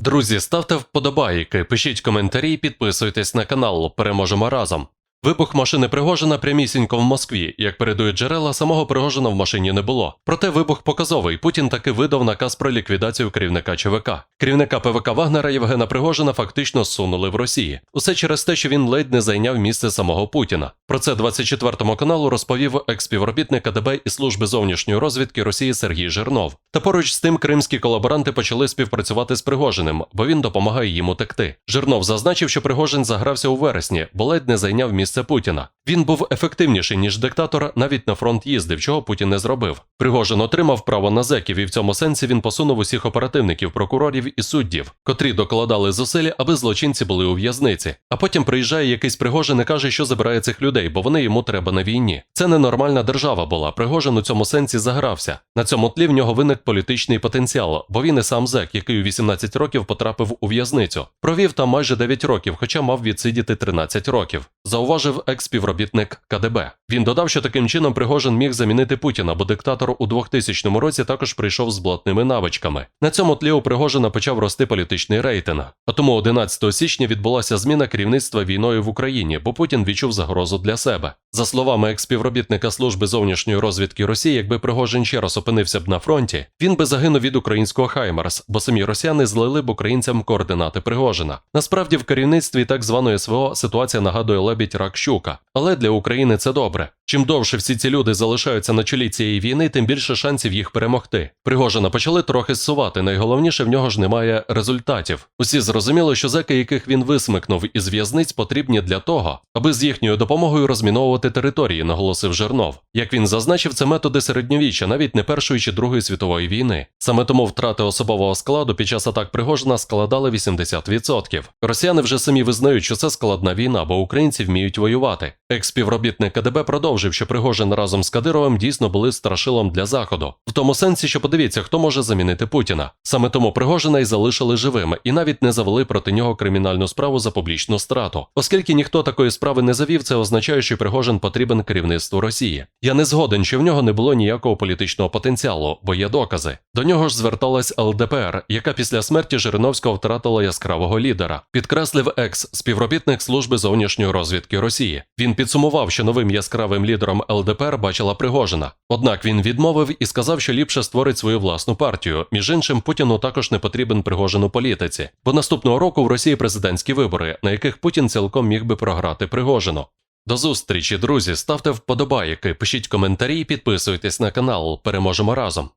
Друзі, ставте вподобайки, пишіть коментарі, підписуйтесь на канал. Переможемо разом. Вибух машини Пригожина прямісінько в Москві. Як передують джерела, самого Пригожина в машині не було. Проте вибух показовий. Путін таки видав наказ про ліквідацію керівника ЧВК. Керівника ПВК Вагнера Євгена Пригожина фактично зсунули в Росії. Усе через те, що він ледь не зайняв місце самого Путіна. Про це 24 каналу розповів експівробітник КДБ і служби зовнішньої розвідки Росії Сергій Жирнов. Та поруч з тим кримські колаборанти почали співпрацювати з Пригожиним, бо він допомагає їм утекти. Жирнов зазначив, що Пригожин загрався у вересні, бо ледь не зайняв місце Путіна. Він був ефективніший ніж диктатор, навіть на фронт їздив, чого Путін не зробив. Пригожин отримав право на зеків, і в цьому сенсі він посунув усіх оперативників, прокурорів і суддів, котрі докладали зусиль, аби злочинці були у в'язниці. А потім приїжджає якийсь Пригожин і каже, що забирає цих людей, бо вони йому треба на війні. Це ненормальна держава була. Пригожин у цьому сенсі загрався. На цьому тлі в нього виник політичний потенціал, бо він і сам зек, який у 18 років потрапив у в'язницю. Провів там майже 9 років, хоча мав відсидіти 13 років. Зауважив експівробітник КДБ. Він додав, що таким чином Пригожин міг замінити Путіна, бо диктатор у 2000 році також прийшов з блатними навичками. На цьому тлі у Пригожина почав рости політичний рейтинг. А тому 11 січня відбулася зміна керівництва війною в Україні, бо Путін відчув загрозу для себе. За словами експівробітника служби зовнішньої розвідки Росії, якби Пригожин ще раз опинився б на фронті, він би загинув від українського Хаймарс, бо самі росіяни злили б українцям координати Пригожина. Насправді в керівництві так званої СВО ситуація нагадує лебідь рак щука, але для України це добре. Чим довше всі ці люди залишаються на чолі цієї війни, тим більше шансів їх перемогти. Пригожина почали трохи зсувати. Найголовніше в нього ж немає результатів. Усі зрозуміли, що зеки, яких він висмикнув із в'язниць, потрібні для того, аби з їхньою допомогою розміновувати території, наголосив Жернов. Як він зазначив, це методи середньовіччя, навіть не Першої чи Другої світової війни. Саме тому втрати особового складу під час атак Пригожина складали 80%. Росіяни вже самі визнають, що це складна війна, бо українці вміють воювати. Експівробітник КДБ продовжив, що Пригожин разом з Кадировим дійсно були страшилом для заходу, в тому сенсі, що подивіться, хто може замінити Путіна. Саме тому Пригожина й залишили живим, і навіть не завели проти нього кримінальну справу за публічну страту. Оскільки ніхто такої справи не завів, це означає, що Пригожин потрібен керівництву Росії. Я не згоден, що в нього не було ніякого політичного потенціалу, бо є докази. До нього ж зверталась ЛДПР, яка після смерті Жириновського втратила яскравого лідера, підкреслив екс співробітник служби зовнішньої розвідки Росії. Він підсумував, що новим яскравим лідером ЛДПР бачила Пригожина. Однак він відмовив і сказав, що ліпше створить свою власну партію. Між іншим, Путіну також не потрібен Пригожин у політиці, бо наступного року в Росії президентські вибори, на яких Путін цілком міг би програти Пригожину. До зустрічі, друзі. Ставте вподобайки, пишіть коментарі, підписуйтесь на канал. Переможемо разом.